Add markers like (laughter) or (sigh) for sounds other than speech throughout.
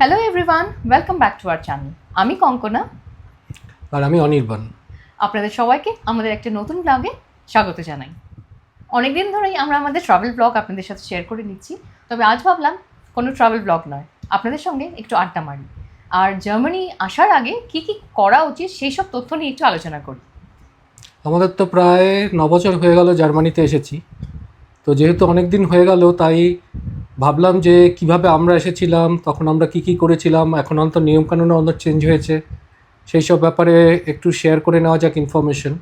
Hello everyone welcome back to our channel আমি কঙ্কনা। আর আমি অনির্বাণ। আপনাদের সবাইকে আমাদের একটা নতুন ব্লগে স্বাগত জানাই। অনেকদিন ধরেই আমরা আমাদের ট্রাভেল ব্লগ আপনাদের সাথে শেয়ার করে নিচ্ছি তবে আজ ভাবলাম কোনো ট্রাভেল ব্লগ নয় আপনাদের সঙ্গে একটু আড্ডা মারি। আর জার্মানি আসার আগে কি কি করা উচিত সেই সব তথ্য নিয়ে একটু আলোচনা করি। আমাদের তো প্রায় ন বছর হয়ে গেল জার্মানিতে এসেছি। তো যেহেতু অনেক দিন হয়ে গেল তাই ভাবলাম যে কীভাবে আমরা এসেছিলাম, তখন আমরা কি কি করেছিলাম, এখন অন্তত নিয়মকানুন অনেক চেঞ্জ হয়েছে। সেই সব ব্যাপারে একটু শেয়ার করে নেওয়া যাক ইনফরমেশন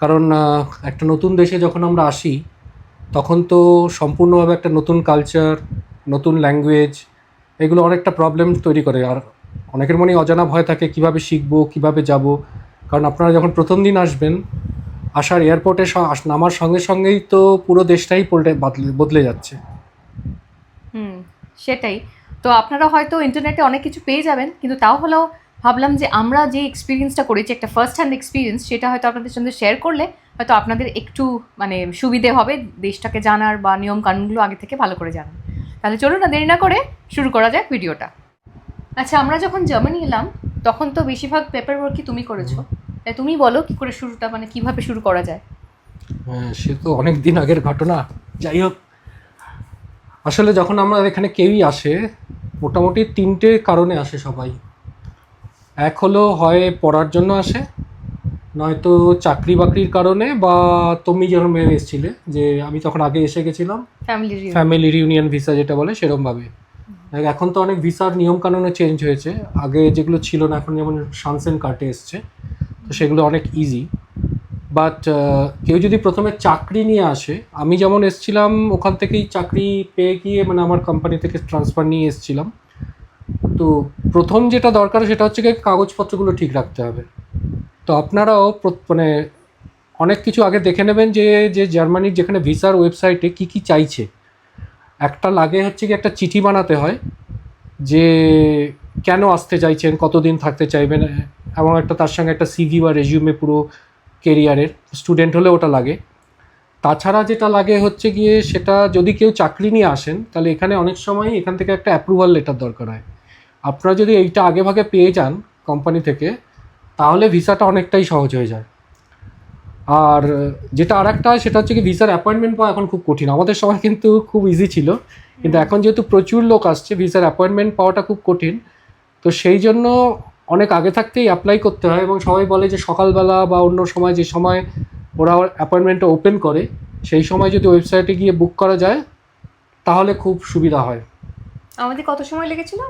কারণ একটা নতুন দেশে যখন আমরা আসি, তখন তো সম্পূর্ণভাবে একটা নতুন কালচার নতুন ল্যাঙ্গুয়েজ এগুলো অনেকটা প্রবলেম তৈরি করে। আর অনেকের মনে অজানা ভয় থাকে, কীভাবে শিখব, কীভাবে যাব? কারণ আপনারা যখন প্রথম দিন আসবেন, আসার এয়ারপোর্টে নামার সঙ্গে সঙ্গেই তো পুরো দেশটাই পল্টে বদলে যাচ্ছে। সেটাই। তো আপনারা হয়তো ইন্টারনেটে অনেক কিছু পেয়ে যাবেন কিন্তু তাও হলেও ভাবলাম যে আমরা যে এক্সপিরিয়েন্সটা করেছি একটা ফার্স্ট হ্যান্ড এক্সপিরিয়েন্স সেটা হয়তো আপনাদের সঙ্গে শেয়ার করলে হয়তো আপনাদের একটু মানে সুবিধে হবে দেশটাকে জানার বা নিয়ম কানুনগুলো আগে থেকে ভালো করে জানার। তাহলে চলুন না দেরি না করে শুরু করা যাক ভিডিওটা। আচ্ছা আমরা যখন জার্মানি এলাম তখন তো বেশিরভাগ পেপার ওয়ার্কই তুমি করেছ। তাই তুমি বলো কি করে শুরুটা মানে কীভাবে শুরু করা যায়? হ্যাঁ, সে তো অনেক দিন আগের ঘটনা। যাই হোক আসলে যখন আমরা এখানে কেউই আসে মোটামুটি তিনটে কারণে আসে সবাই। এক হলো হয় পড়ার জন্য আসে নয়তো চাকরি বাকরির কারণে বা তুমি যেরকম এসেছিলে যে আমি তখন আগে এসে গেছিলাম। ফ্যামিলি ফ্যামিলি রিউনিয়ন ভিসা যেটা বলে সেরমভাবে এখন তো অনেক ভিসার নিয়ম কানুনও চেঞ্জ হয়েছে। আগে যেগুলো ছিল না এখন যেমন সানসেন কার্টে এসছে তো সেগুলো অনেক ইজি বাট কেউ যদি প্রথমে চাকরি নিয়ে আসে, আমি যেমন এসছিলাম, ওখান থেকেই চাকরি পেয়ে গিয়ে মানে আমার কোম্পানি থেকে ট্রান্সফার নিয়ে এসছিলাম। তো প্রথম যেটা দরকার সেটা হচ্ছে কি কাগজপত্রগুলো ঠিক রাখতে হবে। তো আপনারাও মানে অনেক কিছু আগে দেখে নেবেন যে যে জার্মানির যেখানে ভিসার ওয়েবসাইটে কি কি চাইছে। একটা লাগে হচ্ছে কি একটা চিঠি বানাতে হয় যে, কেন আসতে চাইছেন, কতদিন থাকতে চাইবেন এবং একটা তার সঙ্গে একটা সিভি বা রেজিউমে পুরো কেরিয়ারের স্টুডেন্ট হলে ওটা লাগে। তাছাড়া যেটা লাগে হচ্ছে গিয়ে সেটা যদি কেউ চাকরি নিয়ে আসেন তাহলে এখানে অনেক সময় এখান থেকে একটা অ্যাপ্রুভাল লেটার দরকার হয়। আপনারা যদি এইটা আগে ভাগে পেয়ে যান কোম্পানি থেকে তাহলে ভিসাটা অনেকটাই সহজ হয়ে যায়। আর যেটা আর একটা সেটা হচ্ছে কি ভিসার অ্যাপয়েন্টমেন্ট পাওয়া এখন খুব কঠিন। আমাদের সময় কিন্তু খুব ইজি ছিল। কিন্তু এখন যেহেতু প্রচুর লোক আসছে ভিসার অ্যাপয়েন্টমেন্ট পাওয়াটা খুব কঠিন। তো সেই জন্য অনেক আগে থাকতেই অ্যাপ্লাই করতে হয় এবং সবাই বলে যে সকালবেলা বা অন্য সময় যে সময় ওরা অ্যাপয়েন্টমেন্টটা ওপেন করে সেই সময় যদি ওয়েবসাইটে গিয়ে বুক করা যায় তাহলে খুব সুবিধা হয়। আমাদের কত সময় লেগেছিল?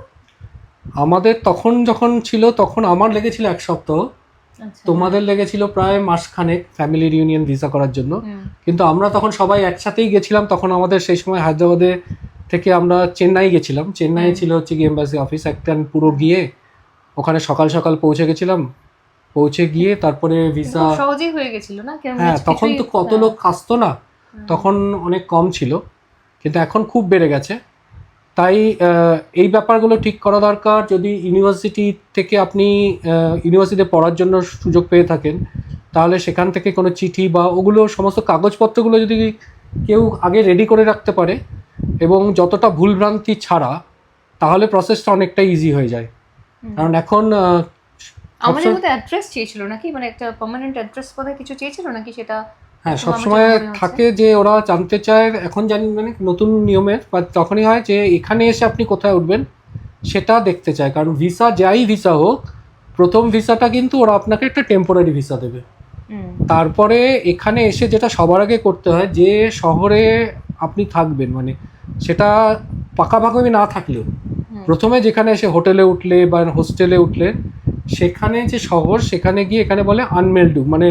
আমাদের তখন যখন ছিল তখন আমার লেগেছিল এক সপ্তাহ। আচ্ছা। তোমাদের লেগেছিল প্রায় মাসখানেক ফ্যামিলি রিউনিয়ন ভিসা করার জন্য। কিন্তু আমরা তখন সবাই একসাথেই গেছিলাম তখন আমাদের সেই সময় হায়দ্রাবাদে থেকে আমরা চেন্নাই গেছিলাম। চেন্নাই ছিল হচ্ছে কি এম্বাসি অফিস একটা পুরো গিয়ে ওখানে সকাল সকাল পৌঁছে গেছিলাম। পৌঁছে গিয়ে তারপরে ভিসা সহজেই হয়ে গেছিল না? হ্যাঁ তখন তো কত লোক আসতো না। তখন অনেক কম ছিল। কিন্তু এখন খুব বেড়ে গেছে। তাই এই ব্যাপারগুলো ঠিক করা দরকার। যদি ইউনিভার্সিটি থেকে আপনি ইউনিভার্সিটিতে পড়ার জন্য সুযোগ পেয়ে থাকেন তাহলে সেখান থেকে কোনো চিঠি বা ওগুলো সমস্ত কাগজপত্রগুলো যদি কেউ আগে রেডি করে রাখতে পারে এবং যতটা ভুলভ্রান্তি ছাড়া তাহলে প্রসেসটা অনেকটা ইজি হয়ে যায়। কারণ এখন আমাদের মধ্যে অ্যাড্রেস চেয়েছিল নাকি? মানে একটা পার্মানেন্ট অ্যাড্রেস বোধহয় কিছু চেয়েছিল নাকি সেটা হ্যাঁ সবসময় থাকে যে ওরা জানতে চায় এখন জানি মানে নতুন নিয়মের বা তখনই হয় যে এখানে এসে আপনি কোথায় উঠবেন সেটা দেখতে চায়। কারণ ভিসা যাই ভিসা হোক প্রথম ভিসাটা কিন্তু ওরা আপনাকে একটা টেম্পোরারি ভিসা দেবে। তারপরে এখানে এসে যেটা সবার আগে করতে হয় যে শহরে আপনি থাকবেন মানে সেটা পাকাপাকি না থাকলেও। প্রথমে যেখানে এসে হোটেলে উঠলে বা হোস্টেলে উঠলে সেখানে যে শহর সেখানে গিয়ে এখানে বলে আনমেলডু মানে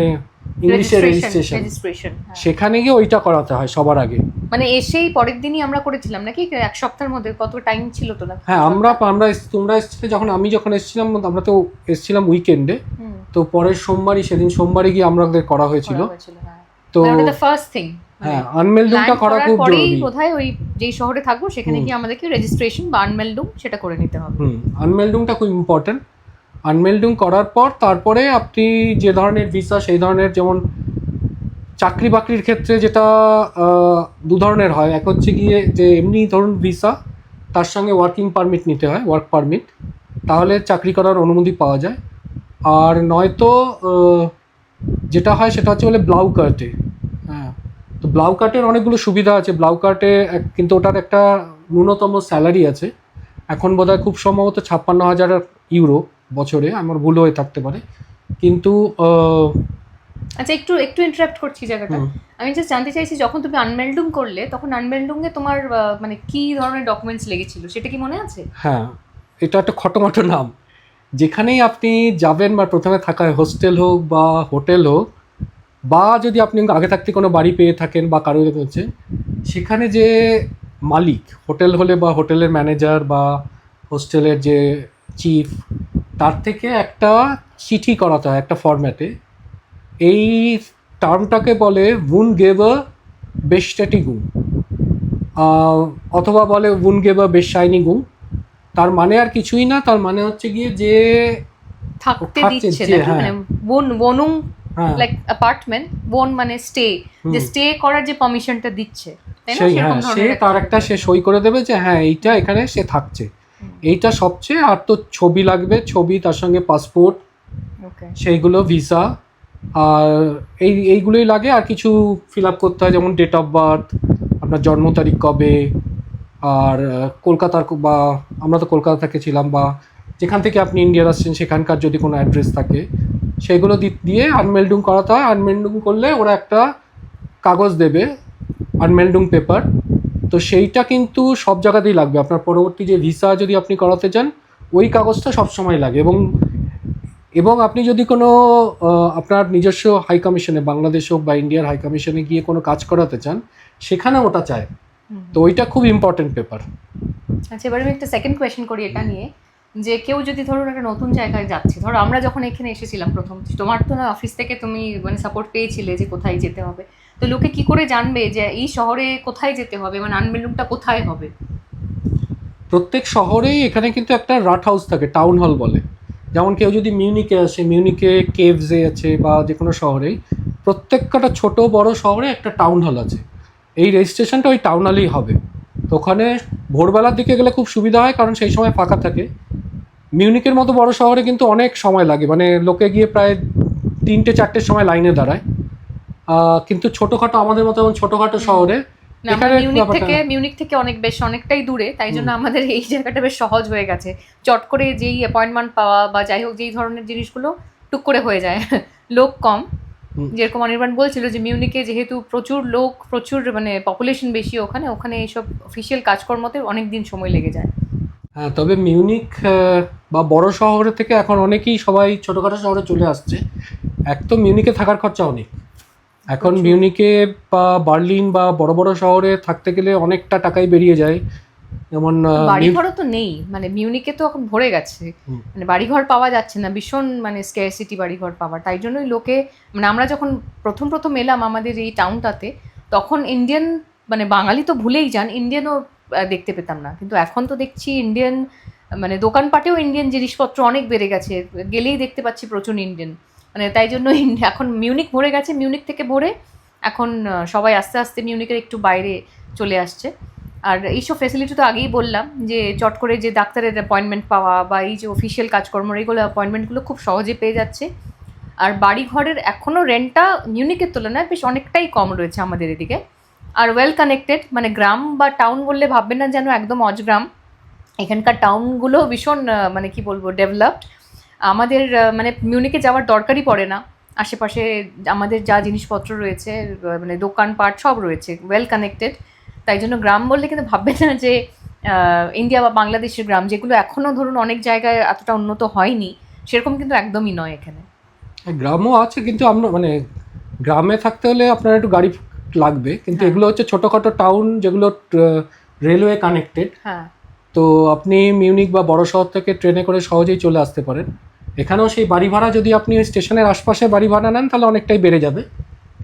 ইংলিশে রেজিস্ট্রেশন রেজিস্ট্রেশন সেখানে গিয়ে ওইটা করাতে হয় সবার আগে। মানে এসেই পরের দিনই আমরা করেছিলাম নাকি? এক সপ্তাহের মধ্যে কত টাইম ছিল তো না হ্যাঁ আমরা আমরা তোমরা এসেছিলে যখন আমি যখন এসেছিলাম আমরা তো এসেছিলাম উইকেন্ডে তো পরের সোমবারই সেদিন সোমবারই গিয়ে আমাদের করা হয়েছিল। হ্যাঁ। তো মানে ওটা মানে হ্যাঁ আনমেলডুমটা করা খুব জরুরি। বোধহয় ওই যেই শহরে থাকব সেখানে। গিয়ে আমাদেরকে রেজিস্ট্রেশন বা আনমেলডুম সেটা করে নিতে হবে। হুম আনমেলডুমটা খুব ইম্পর্টেন্ট আনমেলডুম করার পর তারপরে আপনি যে ধরনের ভিসা সেই ধরনের যেমন চাকরি বাকরির ক্ষেত্রে যেটা দু ধরনের হয়। এক হচ্ছে গিয়ে যে এমনি ধরুন ভিসা তার সঙ্গে ওয়ার্কিং পারমিট নিতে হয় ওয়ার্ক পারমিট তাহলে চাকরি করার অনুমতি পাওয়া যায়। আর নয়তো যেটা হয় সেটা হচ্ছে বলে ব্লাউ কার্টে তো ব্লাউ কার্টের অনেকগুলো সুবিধা আছে। ব্লাউ কার্টে কিন্তু ওটার একটা ন্যূনতম স্যালারি আছে। এখন বোধহয় খুব সম্ভবত ছাপ্পান্ন হাজার ইউরো বছরে। আমার ভুল হয়ে থাকতে পারে। কিন্তু আচ্ছা একটু একটু ইন্টারাপ্ট করছি জায়গাটা। আমি জাস্ট জানতে চাইছি যখন তুমি আনমেল্ডুং করলে তখন আনমেল্ডুংয়ে তোমার মানে কি ধরনের ডকুমেন্টস লেগেছিল? সেটা কি মনে আছে? হ্যাঁ এটা একটা খটোমটো নাম। যেখানেই আপনি যাবেন বা প্রথমে থাকা হোস্টেল হোক বা হোটেল হোক বা যদি আপনি আগে থাকতে কোনো বাড়ি পেয়ে থাকেন বা কারও হচ্ছে সেখানে যে মালিক হোটেল হলে বা হোটেলের ম্যানেজার বা হোস্টেলের যে চিফ তার থেকে একটা চিঠি করাতে হয় একটা ফরম্যাটে। এই টার্মটাকে বলে উন গেবা বেস্টাটিগুম অথবা বলে উন গেবা বেশ শাইনিগুম তার মানে আর কিছুই না তার মানে হচ্ছে গিয়ে যে থাকতে দিচ্ছে নাকি হ্যাঁ। মানে বন বনুং হ্যাঁ লাইক অ্যাপার্টমেন্ট বোন মানে স্টে যে স্টে করার যে পারমিশনটা দিচ্ছে সেই হ্যাঁ সে তার একটা একটা সে সই করে দেবে যে হ্যাঁ এইটা এখানে সে থাকছে। এইটা সবচেয়ে আর তো ছবি লাগবে ছবি তার সঙ্গে পাসপোর্ট সেইগুলো ভিসা আর এই এইগুলোই লাগে। আর কিছু ফিল আপ করতে হয় যেমন ডেট অফ বার্থ আপনার জন্ম তারিখ কবে আর কলকাতার বা আমরা তো কলকাতা থেকে ছিলাম বা যেখান থেকে আপনি ইন্ডিয়ার আসছেন সেখানকার যদি কোনো অ্যাড্রেস থাকে সেগুলো দিয়ে আনমেল্ডুং করাতে হয়। আনমেল্ডুং করলে ওরা একটা কাগজ দেবে আনমেল্ডুং পেপার তো সেইটা কিন্তু সব জায়গাতেই লাগবে। আপনার পরবর্তী যে ভিসা যদি আপনি করাতে চান ওই কাগজটা সবসময় লাগে। এবং এবং আপনি যদি কোনো আপনার নিজস্ব হাই কমিশনে বাংলাদেশ হোক বা ইন্ডিয়ার হাই কমিশনে গিয়ে কোনো কাজ করাতে চান সেখানে ওটা চায়। তো ওইটা খুব ইম্পর্টেন্ট পেপার আচ্ছা এবার আমি একটা সেকেন্ড কোয়েশ্চেন করি এটা নিয়ে। যে কেউ যদি ধরুন একটা নতুন জায়গায় যাচ্ছে, ধরো আমরা যখন এখানে এসেছিলাম প্রথম, তোমার তো না অফিস থেকে তুমি মানে সাপোর্ট পেয়েছিলে যে কোথায় যেতে হবে। তো লোকে কি করে জানবে যে এই শহরে কোথায় যেতে হবে? মানে আনবেলুমটা কোথায় হবে? প্রত্যেক শহরেই এখানে কিন্তু একটা রাট হাউস থাকে টাউন হল বলে। যেমন কেউ যদি মিউনিকে আসে মিউনিকে কেভসে আছে বা যে কোনো শহরেই প্রত্যেকটা ছোট, বড় শহরে একটা টাউন হল আছে। এই রেজিস্ট্রেশনটা ওই টাউন হলেই হবে। তো ওখানে ভোরবেলার দিকে গেলে খুব সুবিধা হয়, কারণ সেই সময় ফাঁকা থাকে। মিউনিকের মতো বড় শহরে কিন্তু অনেক সময় লাগে। মানে লোকে গিয়ে প্রায় তিনটে চারটের সময় লাইনে দাঁড়ায়। কিন্তু ছোটোখাটো আমাদের মতো যেমন ছোটোখাটো শহরে মিউনিক থেকে মিউনিক থেকে অনেক বেশ অনেকটাই দূরে। তাই জন্য আমাদের এই জায়গাটা বেশ সহজ হয়ে গেছে। চট করে যেই অ্যাপয়েন্টমেন্ট পাওয়া বা যাই হোক যেই ধরনের জিনিসগুলো টুক করে হয়ে যায়। (laughs) লোক কম। যেরকম অনির্বাণ বলছিল যে মিউনিকে যেহেতু প্রচুর লোক প্রচুর মানে পপুলেশন বেশি ওখানে ওখানে এইসব অফিসিয়াল কাজকর্মতে অনেক দিন সময় লেগে যায়। হ্যাঁ তবে মিউনিক বা বড় শহরে থেকে এখন অনেকেই সবাই ছোটোখাটো শহরে চলে আসছে। এক তো মিউনিকে থাকার খরচা অনেক এখন মিউনিকে বা বার্লিন বা বড় বড় শহরে থাকতে গেলে অনেকটা টাকাই বেরিয়ে যায়। যেমন বাড়িঘরও তো নেই। মানে মিউনিকে তো এখন ভরে গেছে। মানে বাড়িঘর পাওয়া যাচ্ছে না। ভীষণ মানে স্কেয়ারসিটি বাড়িঘর পাওয়া। তাই জন্যই লোকে মানে আমরা যখন প্রথম প্রথম এলাম আমাদের এই টাউনটাতে তখন ইন্ডিয়ান মানে বাঙালি তো ভুলেই যান। ইন্ডিয়ানও দেখতে পেতাম না। কিন্তু এখন তো দেখছি ইন্ডিয়ান মানে দোকানপাটেও ইন্ডিয়ান জিনিসপত্র অনেক বেড়ে গেছে। গেলেই দেখতে পাচ্ছি প্রচুর ইন্ডিয়ান মানে তাই জন্য এখন মিউনিক ভরে গেছে। মিউনিক থেকে ভরে এখন সবাই আস্তে আস্তে মিউনিকের একটু বাইরে চলে আসছে। আর এইসব ফেসিলিটি তো আগেই বললাম যে, চট করে যে ডাক্তারের অ্যাপয়েন্টমেন্ট পাওয়া বা এই যে অফিসিয়াল কাজকর্ম এগুলো অ্যাপয়েন্টমেন্টগুলো খুব সহজে পেয়ে যাচ্ছে। আর বাড়ি ঘরের এখনও রেন্টটা মিউনিকের তুলনায় বেশ অনেকটাই কম রয়েছে আমাদের এদিকে। আর ওয়েল কানেক্টেড মানে গ্রাম বা টাউন বললে ভাববেন না যেন একদম অজগ্রাম। এখানকার টাউনগুলো ভীষণ মানে কি বলব ডেভেলপড আমাদের মানে মিউনিকে যাওয়ার দরকারই পড়ে না। আশেপাশে আমাদের যা জিনিসপত্র রয়েছে মানে দোকানপাট সব রয়েছে ওয়েল কানেক্টেড তাই জন্য গ্রাম বললে কিন্তু ভাববে না যে ইন্ডিয়া বা বাংলাদেশের গ্রাম যেগুলো এখনও ধরুন অনেক জায়গায় এতটা উন্নত হয়নি সেরকম কিন্তু একদমই নয় এখানে। হ্যাঁ, গ্রামও আছে কিন্তু আমরা মানে গ্রামে থাকতে হলে আপনার একটু গাড়ি লাগবে কিন্তু হ্যাঁ। এগুলো হচ্ছে ছোটোখাটো টাউন যেগুলো রেলওয়ে কানেক্টেড হ্যাঁ। তো আপনি মিউনিক বা বড় শহর থেকে ট্রেনে করে সহজেই চলে আসতে পারেন। এখানেও সেই বাড়ি ভাড়া যদি আপনি ওই স্টেশনের আশপাশে বাড়ি ভাড়া নেন তাহলে অনেকটাই বেড়ে যাবে।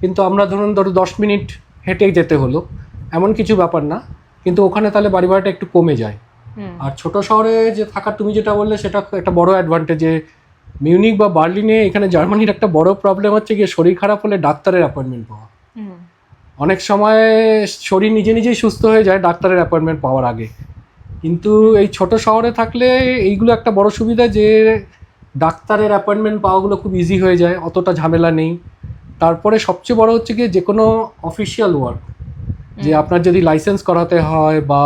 কিন্তু আমরা ধরুন ধরো দশ মিনিট হেঁটেই যেতে হলো এমন কিছু ব্যাপার না। কিন্তু ওখানে তাহলে বাড়ি ভাড়াটা একটু কমে যায়। আর ছোট শহরে যে থাকা তুমি যেটা বললে সেটা একটা বড় অ্যাডভান্টেজ যে মিউনিক বা বার্লিনে এখানে জার্মানির একটা বড় প্রবলেম হচ্ছে গিয়ে শরীর খারাপ হলে ডাক্তারের অ্যাপয়েন্টমেন্ট পাওয়া। অনেক সময় শরীর নিজে নিজেই সুস্থ হয়ে যায় ডাক্তারের অ্যাপয়েন্টমেন্ট পাওয়ার আগে। কিন্তু এই ছোট শহরে থাকলে এইগুলো একটা বড় সুবিধা যে ডাক্তারের অ্যাপয়েন্টমেন্ট পাওয়াগুলো খুব ইজি হয়ে যায় অতটা ঝামেলা নেই। তারপরে সবচেয়ে বড় হচ্ছে গিয়ে যে কোনো অফিসিয়াল ওয়ার্ক যে আপনার যদি লাইসেন্স করাতে হয় বা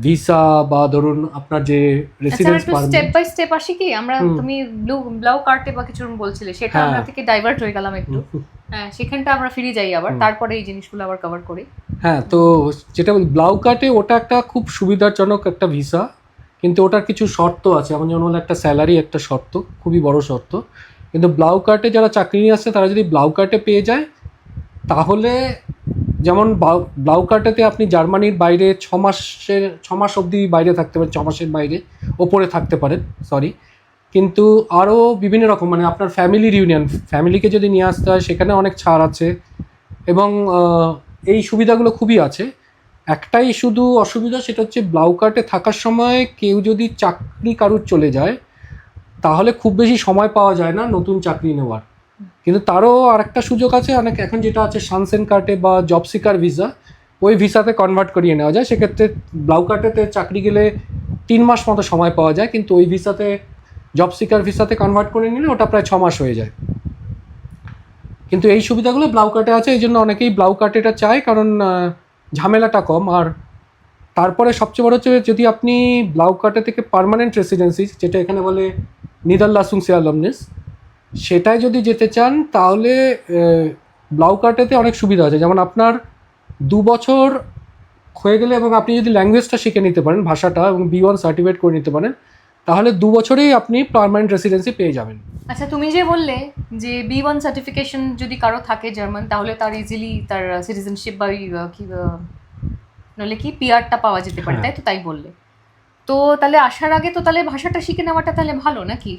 ভিসা বা ধরুন আপনার যে রেসিডেন্স একটু স্টেপ বাই স্টেপ আসি কি? আমরা তুমি ব্লু ব্লাউ কার্টে বা কিছু বলছিলে সেটা হ্যাঁ। আমরা থেকে ডাইভার্ট হয়ে গেলাম একটু। (laughs) হ্যাঁ সেখানটা আমরা ফিরে যাই আবার। তারপরে এই জিনিসগুলো আবার কভার করি। হ্যাঁ তো যেটা ব্লাউ কার্টে ওটা একটা খুব সুবিধাজনক একটা ভিসা কিন্তু ওটার কিছু শর্ত আছে। যেমন যেমন হলো একটা স্যালারি একটা শর্ত খুবই বড় শর্ত। কিন্তু ব্লাউ কার্টে যারা চাকরি নিয়ে আসছে তারা যদি ব্লাউ কার্টে পেয়ে যায় তাহলে যেমন ব্লাউ- ব্লাউ কার্টেতে আপনি জার্মানির বাইরে ছ মাসের ছ মাস অবধি বাইরে থাকতে পারেন ছ মাসের বাইরে ওপরে থাকতে পারেন সরি কিন্তু আরও বিভিন্ন রকম মানে আপনার ফ্যামিলি ইউনিয়ন ফ্যামিলিকে যদি নিয়ে আসতে হয়, সেখানে অনেক ছাড় আছে। এবং এই সুবিধাগুলো খুবই আছে। একটাই শুধু অসুবিধা, সেটা হচ্ছে ব্লাউ কার্টে থাকার সময় কেউ যদি চাকরি কারুর চলে যায়, তাহলে খুব বেশি সময় পাওয়া যায় না নতুন চাকরি নেওয়ার। কিন্তু তারও আরেকটা সুযোগ আছে, অনেক এখন যেটা আছে সানসেন কার্টে বা জব সিকার ভিসা ওই ভিসাতে কনভার্ট করিয়ে নেওয়া যায়। সেক্ষেত্রে ব্লাউ কার্টেতে চাকরি গেলে তিন মাস মতো সময় পাওয়া যায়, কিন্তু ওই ভিসাতে জব সিকার ভিসাতে কনভার্ট করে নিলে ওটা প্রায় ছ মাস হয়ে যায়। কিন্তু এই সুবিধাগুলো ব্লাউ কার্টে আছে, এই জন্য অনেকেই ব্লাউ কার্টেটা চায়, কারণ ঝামেলাটা কম। আর তারপরে সবচেয়ে বড় হচ্ছে যদি আপনি ব্লাউ কার্টে থেকে পার্মানেন্ট রেসিডেন্সি যেটা এখানে বলে নিদাল্লাসুং সিয়ালমনেস সেটায় যদি যেতে চান, তাহলে ব্লাউ কার্টেতে অনেক সুবিধা আছে। যেমন আপনার দু বছর হয়ে গেলে এবং আপনি যদি ল্যাঙ্গুয়েজটা শিখে নিতে পারেন, ভাষাটা এবং বি ওয়ান সার্টিফিকেট করে নিতে পারেন তাহলে দু বছরেই আপনি পার্মানেন্ট রেসিডেন্সি পেয়ে যাবেন। আচ্ছা তুমি যে বললে যে বি ওয়ান সার্টিফিকেশন যদি কারও থাকে জার্মান তাহলে তার ইজিলি তার সিটিজেনশিপ বা ওই, কি আহ, নইলে কি পিআরটা পাওয়া যেতে পারে হ্যাঁ। তাই তো তাই বললে। তো তাহলে আসার আগে তো তাহলে ভাষাটা শিখে নেওয়াটা তাহলে ভালো নাকি?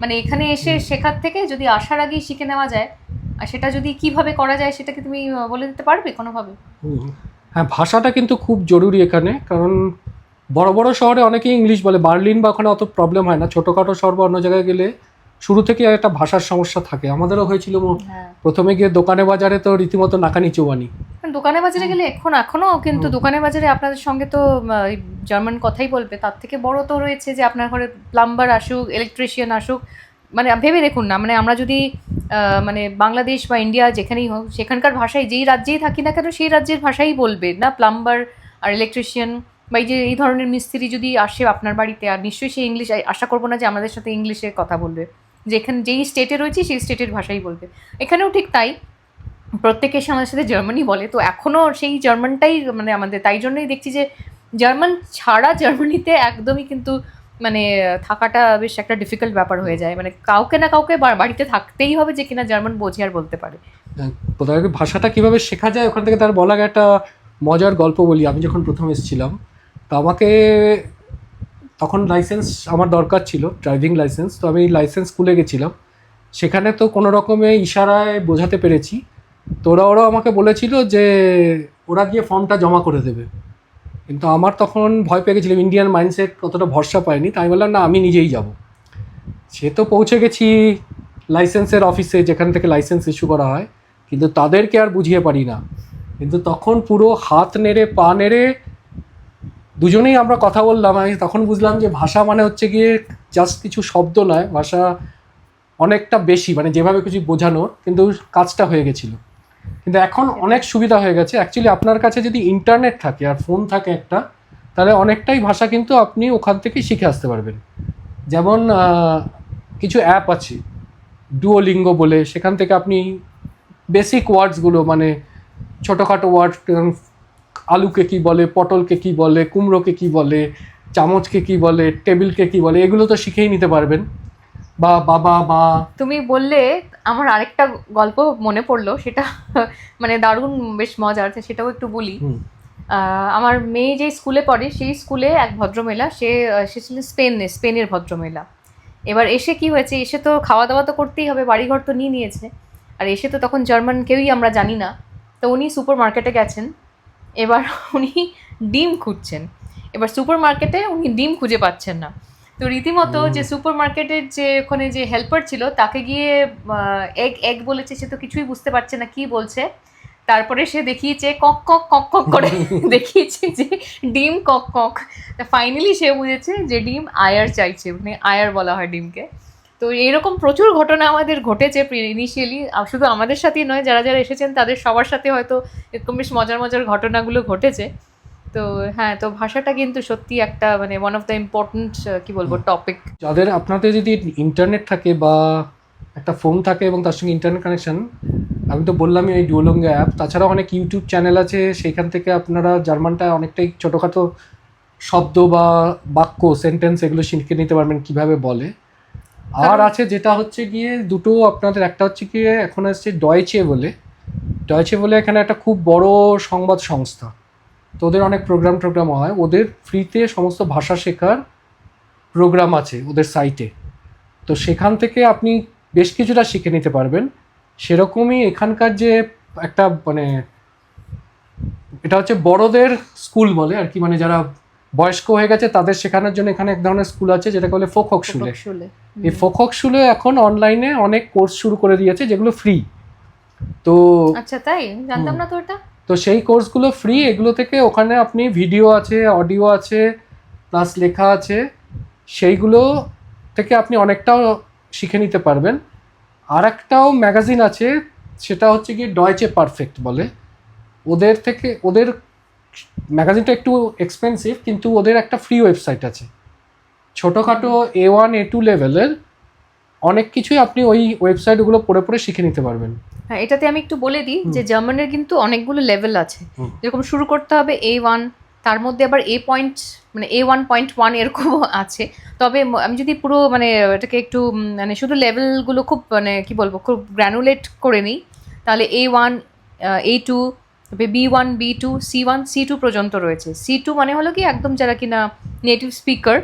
মানে এখানে এসে শেখার থেকে যদি আসার আগেই শিখে নেওয়া যায় আর সেটা যদি কীভাবে করা যায় সেটাকে তুমি বলে দিতে পারবে কোনোভাবে। হ্যাঁ ভাষাটা কিন্তু খুব জরুরি এখানে কারণ বড় বড় শহরে অনেকেই ইংলিশ বলে। বার্লিন বা ওখানে অত প্রবলেম হয় না। ছোটোখাটো শহর বা অন্য জায়গায় গেলে শুরু থেকে একটা ভাষার সমস্যা থাকে। আমাদেরও হয়েছিল হ্যাঁ। প্রথমে গিয়ে দোকানে বাজারে তো রীতিমতো নাকানি চুবানি। কারণ দোকানে বাজারে গেলে এখন এখনও কিন্তু দোকানে বাজারে আপনাদের সঙ্গে তো জার্মান কথাই বলবে। তার থেকে বড় তো রয়েছে যে আপনার ঘরে প্লাম্বার আসুক ইলেকট্রিশিয়ান আসুক। মানে ভেবে দেখুন না। মানে আমরা যদি মানে বাংলাদেশ বা ইন্ডিয়া যেখানেই হোক সেখানকার ভাষায় যেই রাজ্যেই থাকি না কেন সেই রাজ্যের ভাষাই বলবে না প্লাম্বার আর ইলেকট্রিশিয়ান বা এই যে, এই ধরনের মিস্ত্রি যদি আসে আপনার বাড়িতে, আর নিশ্চয়ই সে ইংলিশ আশা করব না যে আমাদের সাথে ইংলিশে কথা বলবে। যেখানে, যেই স্টেটে রয়েছে, সেই স্টেটের ভাষাই বলবে। এখানেও ঠিক তাই। প্রত্যেকে এসে আমাদের সাথে জার্মানি বলে। তো এখনও সেই জার্মানটাই মানে আমাদের, তাই জন্যই দেখছি যে জার্মান ছাড়া জার্মানিতে একদমই কিন্তু মানে থাকাটা বেশ একটা ডিফিকাল্ট ব্যাপার হয়ে যায়। মানে কাউকে না কাউকে বাড়িতে থাকতেই হবে যে কিনা জার্মান বোঝে আর বলতে পারে। ভাষাটা কীভাবে শেখা যায়, ওখান থেকে তার বলা একটা মজার গল্প বলি। আমি যখন প্রথম এসেছিলাম তো আমাকে তখন লাইসেন্স আমার দরকার ছিল ড্রাইভিং লাইসেন্স তো আমি লাইসেন্স স্কুলে গেছিলাম। সেখানে তো কোনো রকমে ইশারায় বোঝাতে পেরেছি। তো ওরা ওরা আমাকে বলেছিল যে ওরা গিয়ে ফর্মটা জমা করে দেবে। কিন্তু আমার তখন ভয় পেয়ে গেছিলাম ইন্ডিয়ান মাইন্ডসেট অতটা ভরসা পায়নি তাই বললাম, না, আমি নিজেই যাব। সে তো পৌঁছে গেছি লাইসেন্সের অফিসে যেখান থেকে লাইসেন্স ইস্যু করা হয়। কিন্তু তাদেরকে আর বুঝিয়ে পারি না। কিন্তু তখন পুরো হাত নেড়ে, পা নেড়ে দুজনেই আমরা কথা বললাম আমি তখন বুঝলাম যে ভাষা মানে হচ্ছে গিয়ে জাস্ট কিছু শব্দ নয় ভাষা অনেকটা বেশি মানে যেভাবে কিছু বোঝানোর কিন্তু কাজটা হয়ে গেছিল। কিন্তু এখন অনেক সুবিধা হয়ে গেছে। অ্যাকচুয়ালি আপনার কাছে যদি ইন্টারনেট থাকে আর ফোন থাকে একটা তাহলে অনেকটাই ভাষা কিন্তু আপনি ওখান থেকে শিখে আসতে পারবেন। যেমন কিছু অ্যাপ আছে ডুওলিঙ্গো বলে সেখান থেকে আপনি বেসিক ওয়ার্ডসগুলো মানে ছোটোখাটো ওয়ার্ড আলুকে কি বলে পটলকে কি বলে কুমড়োকে কি বলে চামচকে কি বলে টেবিলকে কি বলে এগুলো তো শিখেই নিতে পারবেন। বা বাবা মা। তুমি বললে আমার আরেকটা গল্প মনে পড়ল সেটা (laughs) মানে দারুণ বেশ মজার সেটাও একটু বলি। আমার মেয়ে যে স্কুলে পড়ে সেই স্কুলে এক ভদ্রমহিলা সে সে ছিল স্পেনে স্পেনের ভদ্রমহিলা। এবার এসে কি হয়েছে এসে তো খাওয়া দাওয়া তো করতেই হবে বাড়িঘর তো নিয়ে নিয়েছে। আর এসে তো তখন জার্মান কেউই আমরা জানি না। তো উনি সুপার মার্কেটে গেছেন। এবার উনি ডিম খুঁজছেন। এবার সুপার মার্কেটে উনি ডিম খুঁজে পাচ্ছেন না। তো রীতিমতো যে সুপার মার্কেটের যে ওখানে যে হেল্পার ছিল তাকে গিয়ে এগ এগ বলেছে সে তো কিছুই বুঝতে পারছে না কি বলছে। তারপরে সে দেখিয়েছে কক কক কক কক করে (laughs) দেখিয়েছে যে ডিম কক কক। ফাইনালি সে বুঝেছে যে ডিম আয়ার চাইছে মানে আয়ার বলা হয় ডিমকে। তো এরকম প্রচুর ঘটনা আমাদের ঘটেছে ইনিশিয়ালি শুধু আমাদের সাথেই নয় যারা যারা এসেছেন তাদের সবার সাথে হয়তো এরকম বেশ মজার মজার ঘটনাগুলো ঘটেছে। তো হ্যাঁ তো ভাষাটা কিন্তু সত্যি একটা মানে ওয়ান অফ দ্য ইম্পর্টেন্ট কি বলব টপিক যাদের আপনাদের যদি ইন্টারনেট থাকে বা একটা ফোন থাকে এবং তার সঙ্গে ইন্টারনেট কানেকশন আমি তো বললামই এই ডুয়োলঙ্গো অ্যাপ তাছাড়াও অনেক ইউটিউব চ্যানেল আছে সেইখান থেকে আপনারা জার্মানটা অনেকটাই ছোটোখাটো শব্দ বা বাক্য সেন্টেন্স এগুলো শিখে নিতে পারবেন কীভাবে বলে। আর আছে যেটা হচ্ছে গিয়ে দুটো আপনাদের, একটা হচ্ছে গিয়ে এখন আসছে ডয়চে বলে। ডয়চে বলে এখানে একটা খুব বড় সংবাদ সংস্থা। তো ওদের অনেক প্রোগ্রাম টোগ্রাম হয়, ওদের ফ্রিতে সমস্ত ভাষা শেখার প্রোগ্রাম আছে ওদের সাইটে তো সেখান থেকে আপনি বেশ কিছুটা শিখে নিতে পারবেন। সেরকমই এখানকার যে একটা মানে এটা হচ্ছে বড়দের স্কুল বলে আর কি মানে যারা বয়স্ক হয়ে গেছে তাদের শেখানোর জন্য এখানে এক ধরনের স্কুল আছে যেটাকে বলে ফোক হক শুলে এই ফোক হক শুলে এখন অনলাইনে অনেক কোর্স শুরু করে দিয়েছে যেগুলো ফ্রি তো আচ্ছা তাই? জানতাম না তো এটা। তো সেই কোর্সগুলো ফ্রি এগুলো থেকে ওখানে আপনি ভিডিও আছে অডিও আছে প্লাস লেখা আছে সেইগুলো থেকে আপনি অনেকটাও শিখে নিতে পারবেন। আর একটাও ম্যাগাজিন আছে সেটা হচ্ছে কি ডয়চে পারফেক্ট বলে। ওদের থেকে ওদের ম্যাগাজিনটা একটু এক্সপেন্সিভ কিন্তু ওদের একটা ফ্রি ওয়েবসাইট আছে। ছোটোখাটো এ ওয়ান এ টু লেভেলের অনেক কিছুই আপনি ওই ওয়েবসাইটগুলো পড়ে পড়ে শিখে নিতে পারবেন। হ্যাঁ এটাতে আমি একটু বলে দিই যে জার্মানের কিন্তু অনেকগুলো লেভেল আছে। যেরকম শুরু করতে হবে এ ওয়ান তার মধ্যে আবার এ পয়েন্ট মানে এ ওয়ান পয়েন্ট ওয়ান এরকমও আছে। তবে আমি যদি পুরো মানে এটাকে একটু মানে শুধু লেভেলগুলো খুব মানে কি বলব খুব গ্র্যানুলেট করে নিই তাহলে এ ওয়ান এ টু তবে B one B two C one C two পর্যন্ত রয়েছে। সি টু মানে হলো কি, একদম যারা কিনা নেটিভ স্পিকার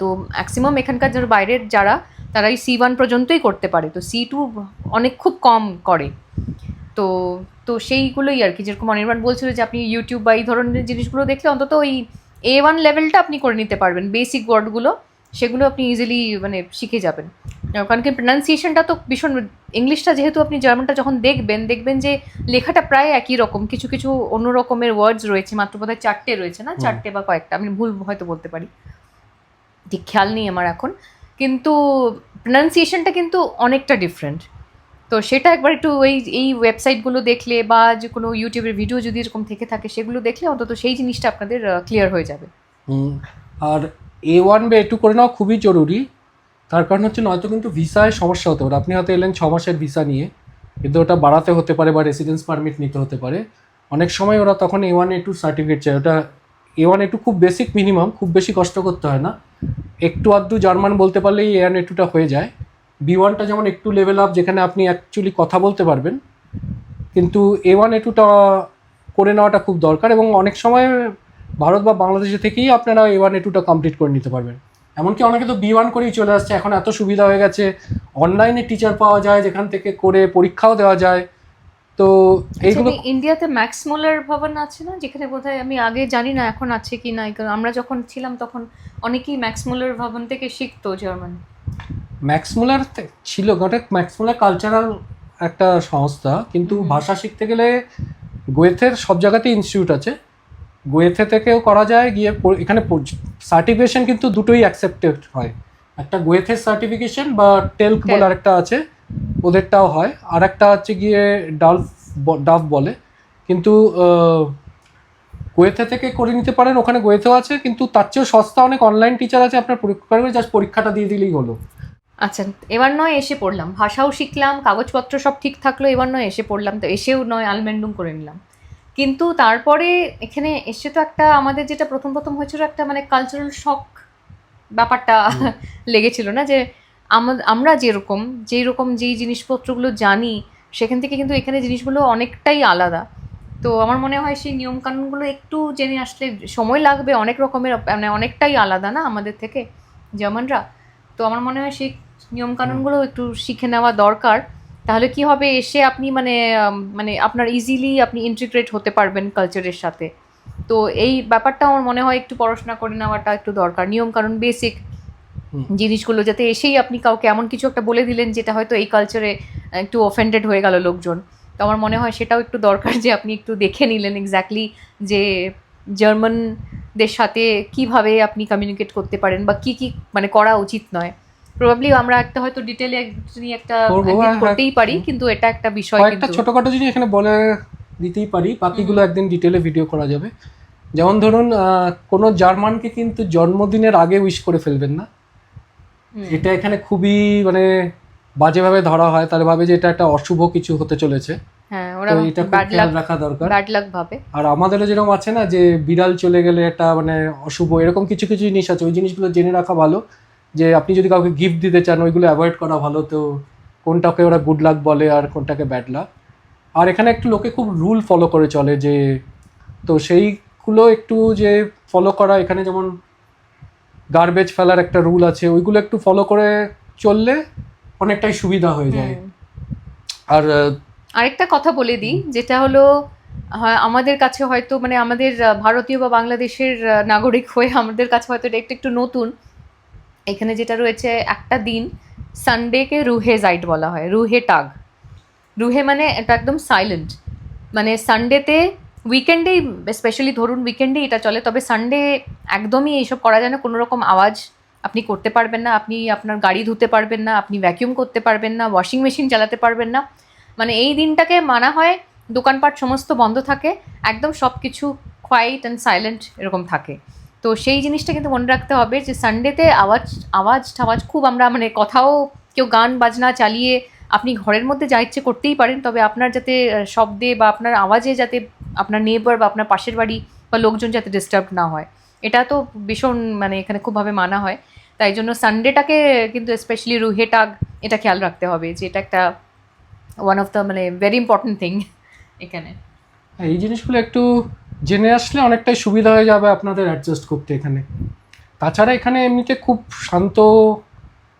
তো ম্যাক্সিমাম এখানকার যারা বাইরের যারা, তারাই সি ওয়ান পর্যন্তই করতে পারে। তো সি টু অনেক খুব কম করে। তো তো সেইগুলোই আর কি, যেরকম অনির্বাণ বলছিল যে আপনি ইউটিউব বা এই ধরনের জিনিসগুলো দেখলে অন্তত ওই এ ওয়ান লেভেলটা আপনি করে নিতে পারবেন। বেসিক ওয়ার্ডগুলো সেগুলো আপনি ইজিলি মানে শিখে যাবেন। কারণ কি প্রনাউন্সিয়েশনটা তো ভীষণ ইংলিশটা যেহেতু আপনি জার্মানটা যখন দেখবেন দেখবেন যে লেখাটা প্রায় একই রকম কিছু কিছু অন্য রকমের ওয়ার্ডস রয়েছে মাত্র বোধহয় চারটে রয়েছে না? চারটে বা কয়েকটা আমি ভুল হয়তো বলতে পারি। ঠিক খেয়াল নেই আমার এখন। কিন্তু প্রনাউন্সিয়েশনটা কিন্তু অনেকটা ডিফারেন্ট তো সেটা একবার একটু ওই এই ওয়েবসাইটগুলো দেখলে বা যে কোনো ইউটিউবের ভিডিও যদি এরকম থেকে থাকে সেগুলো দেখলে অন্তত সেই জিনিসটা আপনাদের ক্লিয়ার হয়ে যাবে। আর এ ওয়ান বা টু করে নেওয়া খুবই জরুরি। তার কারণ হচ্ছে নয়তো কিন্তু ভিসায় সমস্যা হতে পারে। আপনি হয়তো এলেন ছ মাসের ভিসা নিয়ে, কিন্তু ওটা বাড়াতে হতে পারে বা রেসিডেন্স পারমিট নিতে হতে পারে। অনেক সময় ওরা তখন A one A two certificate চায়। ওটা এ ওয়ান এ টু খুব বেসিক মিনিমাম খুব বেশি কষ্ট করতে হয় না। একটু আধটু জার্মান বলতে পারলেই এ ওয়ান এ টুটা হয়ে যায়। বি ওয়ানটা যেমন একটু লেভেল আপ যেখানে আপনি অ্যাকচুয়ালি কথা বলতে পারবেন। কিন্তু এ ওয়ান এ টুটা করে নেওয়াটা খুব দরকার এবং অনেক সময় ভারত বা বাংলাদেশে থেকেই আপনারা এ ওয়ান এ টুটা কমপ্লিট করে নিতে পারবেন। এমনকি অনেকে তো বি ওয়ান করেই চলে আসছে এখন এত সুবিধা হয়ে গেছে। অনলাইনে টিচার পাওয়া যায় যেখান থেকে করে পরীক্ষাও দেওয়া যায়। তো এইগুলো আচ্ছা, ইন্ডিয়াতে ম্যাক্স মোলার ভবন আছে না যেখানে বোধহয় আমি আগে জানি না এখন আছে কি না কারণ আমরা যখন ছিলাম তখন অনেকেই ম্যাক্স মোলার ভবন থেকে শিখতো জার্মান ম্যাক্সমুলার ছিল গোটা ম্যাক্স মোলার কালচারাল একটা সংস্থা কিন্তু ভাষা শিখতে গেলে গোয়েথের সব জায়গাতেই ইনস্টিটিউট আছে। গোয়েথে থেকেও করা যায় গিয়ে এখানে সার্টিফিকেশন কিন্তু দুটোই অ্যাকসেপ্টেড হয়। একটা গোয়েথের সার্টিফিকেশন বা টেলক বলে আরেকটা আছে ওদেরটাও হয়। আর একটা হচ্ছে গিয়ে ডালফ ডাফ বলে। কিন্তু গোয়েথে থেকে করে নিতে পারেন ওখানে গোয়েথেও আছে কিন্তু তার চেয়েও সস্তা অনেক অনলাইন টিচার আছে আপনার পরীক্ষা করে জাস্ট পরীক্ষাটা দিয়ে দিলেই হলো। আচ্ছা এবার নয় এসে পড়লাম। ভাষাও শিখলাম কাগজপত্র সব ঠিক থাকল এবার নয় এসে পড়লাম তো এসেও নয় আলমেন্ডুম করে নিলাম। কিন্তু তারপরে এখানে এসে তো একটা আমাদের যেটা প্রথম প্রথম হয়েছিল একটা মানে কালচারাল শক ব্যাপারটা (laughs) লেগেছিল না যে আমা- আমরা যেরকম যেই রকম যেই জিনিসপত্রগুলো জানি সেখান থেকে কিন্তু এখানে জিনিসগুলো অনেকটাই আলাদা। তো আমার মনে হয় সেই নিয়মকানুনগুলো একটু জেনে আসলে সময় লাগবে অনেক রকমের মানে অনেকটাই আলাদা না আমাদের থেকে জার্মানরা? তো আমার মনে হয় সেই নিয়মকানুনগুলো একটু শিখে নেওয়া দরকার। তাহলে কি হবে এসে আপনি মানে মানে আপনার ইজিলি আপনি ইন্টিগ্রেট হতে পারবেন কালচারের সাথে। তো এই ব্যাপারটা আমার মনে হয় একটু পড়াশোনা করে নেওয়াটা একটু দরকার। নিয়মকানুন বেসিক জিনিসগুলো যাতে এসেই আপনি কাউকে এমন কিছু একটা বলে দিলেন যেটা হয়তো এই কালচারে একটু অফেন্ডেড হয়ে গেল লোকজন। তো আমার মনে হয় সেটাও একটু দরকার যে আপনি একটু দেখে নিলেন এক্স্যাক্টলি যে জার্মানদের সাথে কীভাবে আপনি কমিউনিকেট করতে পারেন বা কি কি মানে করা উচিত নয়। প্রবাবলি আমরা একটা হয়তো ডিটেলে একটা করব, একদিন হ্যাঁ, করতেই পারি কিন্তু এটা একটা বিষয় কিন্তু ছোটখাটো জিনিস এখানে বলে দিতেই পারি বাকিগুলো একদিন ডিটেলে ভিডিও করা যাবে। যেমন ধরুন কোনো জার্মানকে কিন্তু জন্মদিনের আগে উইশ করে ফেলবেন না। এটা এখানে খুবই মানে বাজেভাবে ধরা হয় তাহলে ভাবে যে এটা একটা অশুভ কিছু হতে চলেছে। হ্যাঁ ওরা এটা খেয়াল রাখা দরকার। ব্যাড লাক ভাবে। আর আমাদেরও যেরকম আছে না যে বিড়াল চলে গেলে একটা মানে অশুভ এরকম কিছু কিছু জিনিস আছে। ওই জিনিসগুলো জেনে রাখা ভালো। যে আপনি যদি কাউকে গিফট দিতে চান ওইগুলো অ্যাভয়েড করা ভালো। তো কোনটাকে ওরা গুড লাক বলে আর কোনটাকে ব্যাড লাক আর এখানে একটু লোকে খুব রুল ফলো করে চলে যে তো সেইগুলো একটু যে ফলো করা এখানে যেমন গার্বেজ ফেলার একটা রুল আছে ওইগুলো একটু ফলো করে চললে অনেকটাই সুবিধা হয়ে যায়। আর আরেকটা কথা বলে দিই যেটা হলো হয় আমাদের কাছে হয়তো মানে আমাদের ভারতীয় বা বাংলাদেশের নাগরিক হয়ে আমাদের কাছে হয়তো এটা একটু একটু নতুন। এখানে যেটা রয়েছে, একটা দিন সানডেকে রুহে জাইট বলা হয়, রুহে টাগ। রুহে মানে এটা একদম সাইলেন্ট মানে সানডেতে উইকেন্ডেই স্পেশালি ধরুন উইকেন্ডেই এটা চলে, তবে সানডে একদমই এইসব করা যায় না, কোনো রকম আওয়াজ আপনি করতে পারবেন না, আপনি আপনার গাড়ি ধুতে পারবেন না, আপনি ভ্যাকিউম করতে পারবেন না ওয়াশিং মেশিন চালাতে পারবেন না। মানে এই দিনটাকে মানা হয়, দোকানপাট সমস্ত বন্ধ থাকে, একদম সব কিছু কোয়াইট অ্যান্ড সাইলেন্ট এরকম থাকে। তো সেই জিনিসটা কিন্তু মনে রাখতে হবে যে সানডেতে আওয়াজ আওয়াজ টাওয়াজ খুব আমরা মানে কথাও কেউ গান বাজনা চালিয়ে আপনি ঘরের মধ্যে যা ইচ্ছে করতেই পারেন তবে আপনার যাতে শব্দে বা আপনার আওয়াজে যাতে আপনার নেবার বা আপনার পাশের বাড়ি বা লোকজন যাতে ডিস্টার্ব না হয়। এটা তো ভীষণ মানে এখানে খুবভাবে মানা হয়। তাই জন্য সানডেটাকে কিন্তু স্পেশালি রুহেটাগ এটা খেয়াল রাখতে হবে যে এটা একটা ওয়ান অফ দ্য মানে ভেরি ইম্পর্টেন্ট থিং এখানে। হ্যাঁ, এই জিনিসগুলো একটু জেনে আসলে অনেকটাই সুবিধা হয়ে যাবে আপনাদের অ্যাডজাস্ট করতে এখানে। তাছাড়া এখানে এমনিতে খুব শান্ত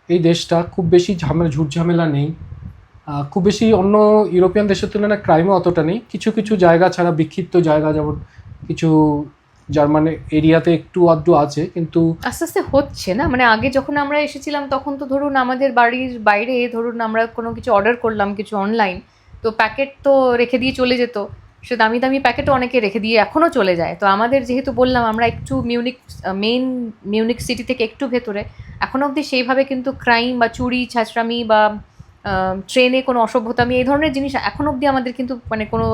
এই দেশটা, খুব বেশি ঝামেলা, ঝুটঝামেলা নেই। খুব বেশি অন্য ইউরোপিয়ান দেশের তুলনায় ক্রাইমও অতটা নেই। কিছু কিছু জায়গা ছাড়া বিক্ষিপ্ত জায়গা, যেমন কিছু জার্মান এরিয়াতে একটু আধটু আছে, কিন্তু আস্তে আস্তে হচ্ছে না? মানে আগে যখন আমরা এসেছিলাম, তখন তো ধরুন আমাদের বাড়ির বাইরে ধরুন আমরা কোনো কিছু অর্ডার করলাম কিছু অনলাইন তো প্যাকেট তো রেখে দিয়ে চলে যেত। সে দামি দামি প্যাকেটও অনেকে রেখে দিয়ে এখনও চলে যায়। তো আমাদের যেহেতু বললাম আমরা একটু মিউনিক মেইন মিউনিক সিটি থেকে একটু ভেতরে এখনও অবধি সেইভাবে কিন্তু ক্রাইম বা চুরি, ছাঁচড়ামি বা ট্রেনে কোনো অসভ্যতামি এই ধরনের জিনিস এখন অবধি আমাদের কিন্তু মানে কোনো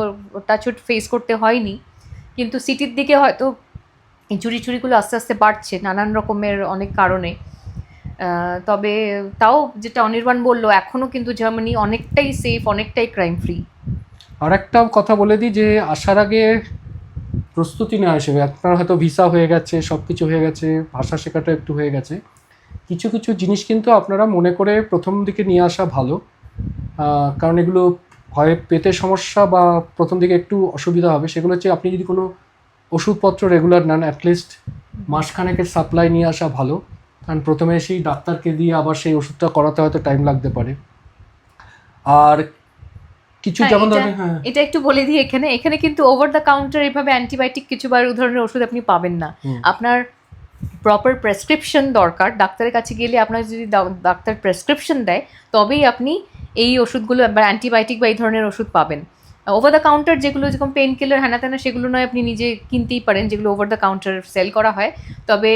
টাচুট ফেস করতে হয়নি। কিন্তু সিটির দিকে হয়তো এই চুরি চুরিগুলো আস্তে আস্তে বাড়ছে নানান রকমের অনেক কারণে। তবে তাও যেটা অনির্বাণ বলল এখনও কিন্তু জার্মানি অনেকটাই সেফ অনেকটাই ক্রাইম ফ্রি আর একটা কথা বলে দিই যে আসার আগে প্রস্তুতি নেওয়া হিসেবে, আপনার হয়তো ভিসা হয়ে গেছে সব কিছু হয়ে গেছে, ভাষা শেখাটা একটু হয়ে গেছে। কিছু কিছু জিনিস কিন্তু আপনারা মনে করে প্রথম দিকে নিয়ে আসা ভালো। কারণ এগুলো ভয়ে পেতে সমস্যা বা প্রথম দিকে একটু অসুবিধা হবে। সেগুলো হচ্ছে আপনি যদি কোনো ওষুধপত্র রেগুলার নেন অ্যাটলিস্ট মাসখানেকের সাপ্লাই নিয়ে আসা ভালো। কারণ প্রথমে সেই ডাক্তারকে দিয়ে আবার সেই ওষুধটা করাতে হয়তো টাইম লাগতে পারে। আর কিছু হ্যাঁ, যেমন এটা- হ্যাঁ। এটা একটু বলে দিই এখানে। এখানে কিন্তু ওভার দ্য কাউন্টার এভাবে অ্যান্টিবায়োটিক কিছু বা এই ধরনের ওষুধ আপনি পাবেন না। আপনার প্রপার প্রেসক্রিপশন দরকার। ডাক্তারের কাছে গেলে আপনার যদি ডাক্তার প্রেসক্রিপশন দেয় তবেই আপনি এই ওষুধগুলো বা অ্যান্টিবায়োটিক বা এই ধরনের ওষুধ পাবেন। ওভার দ্য কাউন্টার যেগুলো যেরকম পেন কিলার হ্যানা সেগুলো নয় আপনি নিজে কিনতেই পারেন যেগুলো ওভার দ্য কাউন্টার সেল করা হয়। তবে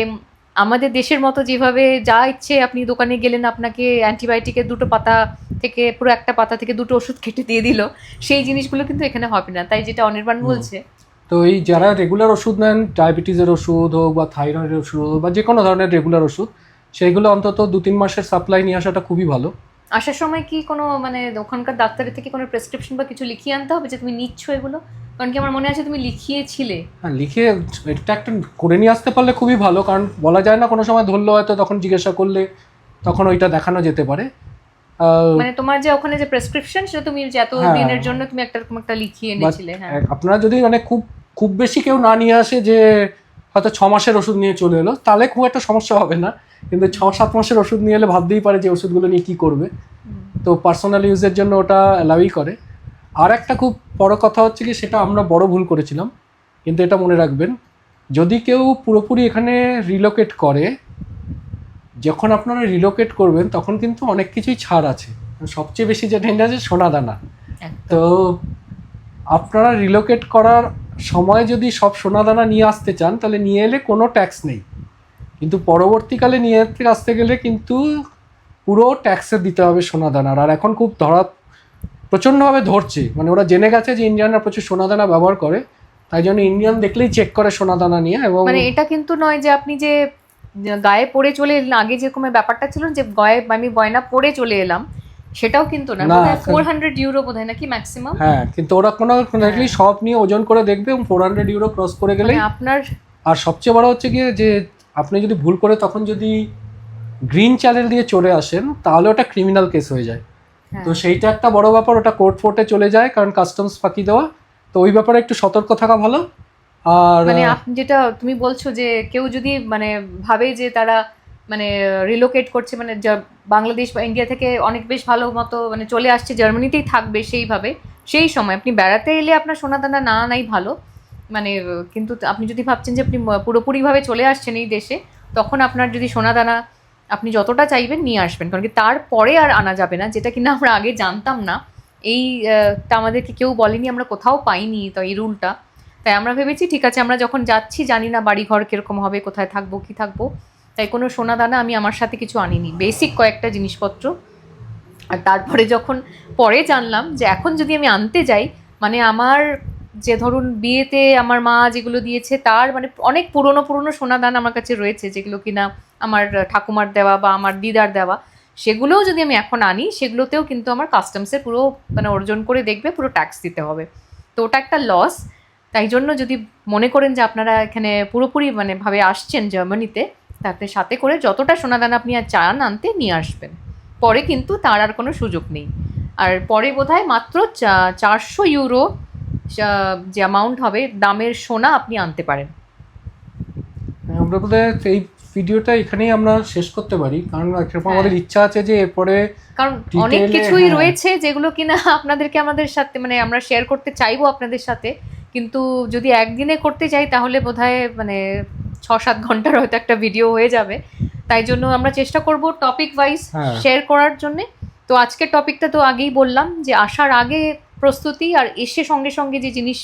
আমাদের দেশের মতো যেভাবে যা ইচ্ছে আপনি দোকানে গেলেন আপনাকে অ্যান্টিবায়োটিকের দুটো পাতা থেকে পুরো একটা পাতা থেকে দুটো ওষুধ কেটে দিয়ে দিল সেই জিনিসগুলো কিন্তু এখানে হবে না। তাই যেটা অনির্বাণ বলছে। তো এই যারা রেগুলার ওষুধ নেন ডায়াবেটিসের ওষুধ হোক বা থাইরয়েডের ওষুধ হোক বা যে কোনো ধরনের রেগুলার ওষুধ সেইগুলো অন্তত দু তিন মাসের সাপ্লাই নিয়ে আসাটা খুবই ভালো। আসার সময় কি কোনো মানে ওখানকার ডাক্তারের থেকে কোনো প্রেসক্রিপশন বা কিছু লিখিয়ে আনতে হবে যে তুমি নিচ্ছ এগুলো? কারণ কি আমার মনে আছে তুমি লিখিয়েছিলে। হ্যাঁ লিখে এটা একটা করে নিয়ে আসতে পারলে খুবই ভালো কারণ বলা যায় না কোনো সময় ধরলো হয়তো তখন জিজ্ঞাসা করলে তখন ওইটা দেখানো যেতে পারে। মানে তোমার যে ওখানে যে প্রেসক্রিপশন সেটা তুমি এত হ্যাঁ। দিনের জন্য তুমি একটা এরকম একটা লিখিয়ে এনেছিলে হ্যাঁ। আপনারা যদি মানে খুব খুব বেশি কেউ না নিয়ে আসে যে হয়তো ছ মাসের ওষুধ নিয়ে চলে এলো তাহলে খুব একটা সমস্যা হবে না। কিন্তু ছ সাত মাসের ওষুধ নিয়ে এলে ভাবতেই পারে যে ওষুধগুলো নিয়ে কী করবে। তো পার্সোনাল ইউজের জন্য ওটা অ্যালাউই করে। আর একটা খুব বড় কথা হচ্ছে কি সেটা আমরা বড় ভুল করেছিলাম কিন্তু এটা মনে রাখবেন যদি কেউ পুরোপুরি এখানে রিলোকেট করে যখন আপনারা রিলোকেট করবেন তখন কিন্তু অনেক কিছুই ছাড় আছে। সবচেয়ে বেশি যে যেটা আছে সোনা দানা তো আপনারা রিলোকেট করার সময় যদি সব সোনাদানা নিয়ে আসতে চান তাহলে নিয়ে এলে কোনো ট্যাক্স নেই। কিন্তু পরবর্তীকালে নিয়ে আসতে গেলে কিন্তু পুরো ট্যাক্সে দিতে হবে সোনাদানার। আর এখন খুব ধরা প্রচণ্ডভাবে ধরছে। মানে ওরা জেনে গেছে যে ইন্ডিয়ানরা প্রচুর সোনাদানা ব্যবহার করে তাই জন্য ইন্ডিয়ান দেখলেই চেক করে সোনাদানা নিয়ে এবং মানে এটা কিন্তু নয় যে আপনি যে গায়ে পরে চলে এলেন আগে যেরকম ব্যাপারটা ছিল যে গায়ে আমি গয়না পরে চলে এলাম সেটাও কিন্তু না ফোর হান্ড্রেড ইউরো বোধহয় নাকি ম্যাক্সিমাম হ্যাঁ কিন্তু ওরা কোনো দেখলেই সব নিয়ে ওজন করে দেখবে এবং ফোর হান্ড্রেড ইউরো ক্রস করে গেলেই মানে আপনার আর সবচেয়ে বড় হচ্ছে গিয়ে যে আপনি যদি ভুল করে তখন যদি গ্রিন চ্যানেল দিয়ে চলে আসেন তাহলে ওটা ক্রিমিনাল কেস হয়ে যায়। হ্যাঁ। তো সেইটা একটা বড় ব্যাপার ওটা কোর্ট ফোর্টে চলে যায় কারণ কাস্টমস ফাঁকি দেওয়া। তো ওই ব্যাপারে একটু সতর্ক থাকা ভালো। আর মানে আপনি যেটা তুমি বলছো যে কেউ যদি মানে ভাবে যে তারা মানে রিলোকেট করছে মানে বাংলাদেশ বা ইন্ডিয়া থেকে অনেক বেশ ভালো মতো মানে চলে আসছে জার্মানিতেই থাকবে সেইভাবে সেই সময় আপনি বেড়াতে এলে আপনার সোনাদানা না নাই ভালো। মানে কিন্তু আপনি যদি ভাবছেন যে আপনি পুরোপুরিভাবে চলে আসছেন এই দেশে তখন আপনার যদি সোনাদানা আপনি যতটা চাইবেন নিয়ে আসবেন, কারণ কি তারপরে আর আনা যাবে না, যেটা কিনা আমরা আগে জানতাম না। এই তা আমাদেরকে কেউ বলেনি, আমরা কোথাও পাইনি তো এই রুলটা তাই আমরা ভেবেছি, ঠিক আছে, আমরা যখন যাচ্ছি, জানি না বাড়ি ঘর কীরকম হবে, কোথায় থাকব, কি থাকব। তাই কোনো সোনা দানা আমি আমার সাথে কিছু আনিনি বেসিক কয়েকটা জিনিসপত্র। আর তারপরে যখন পরে জানলাম যে এখন যদি আমি আনতে যাই মানে আমার যে ধরুন বিয়েতে আমার মা যেগুলো দিয়েছে, তার মানে অনেক পুরনো পুরনো সোনা দান আমার কাছে রয়েছে, যেগুলো কিনা আমার ঠাকুমার দেওয়া বা আমার দিদার দেওয়া। সেগুলোও যদি আমি এখন আনি, সেগুলোতেও কিন্তু আমার কাস্টমসের পুরো মানে অর্জন করে দেখবে, পুরো ট্যাক্স দিতে হবে। তো ওটা একটা লস তাই জন্য যদি মনে করেন যে আপনারা এখানে পুরোপুরি মানে ভাবে আসছেন জার্মানিতে তাতে সাথে করে যতটা সোনাদানা আপনি আর চান আনতে নিয়ে আসবেন। পরে কিন্তু তার আর কোনো সুযোগ নেই। আর পরে বোধহয় মাত্র চা- চারশো ইউরো যা- অ্যামাউন্ট হবে দামের সোনা আপনি আনতে পারেন আমরা বোধহয় এই ভিডিওটা এখানেই আমরা শেষ করতে পারি কারণ হ্যাঁ। আমাদের ইচ্ছা আছে যে এরপরে কারণ অনেক কিছুই হ্যাঁ। রয়েছে যেগুলো কিনা আপনাদেরকে আমাদের সাথে মানে আমরা শেয়ার করতে চাইব আপনাদের সাথে কিন্তু যদি একদিনে করতে চাই তাহলে বোধহয় মানে ছ সাত ঘণ্টার হয়তো একটা ভিডিও হয়ে যাবে তাই জন্য আমরা চেষ্টা করব টপিক ওয়াইজ। শেয়ার করার জন্যে তো আজকের টপিকটা তো আগেই বললাম যে আসার আগে প্রস্তুতি আর এসে সঙ্গে সঙ্গে যে জিনিস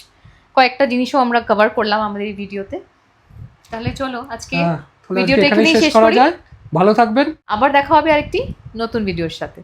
কয়েকটা জিনিসও আমরা কভার করলাম আমাদের এই ভিডিওতে। তাহলে চলো আজকে ভিডিওটা এখানেই শেষ করা যায়। ভালো থাকবেন। আবার দেখা হবে আরেকটি নতুন ভিডিওর সাথে।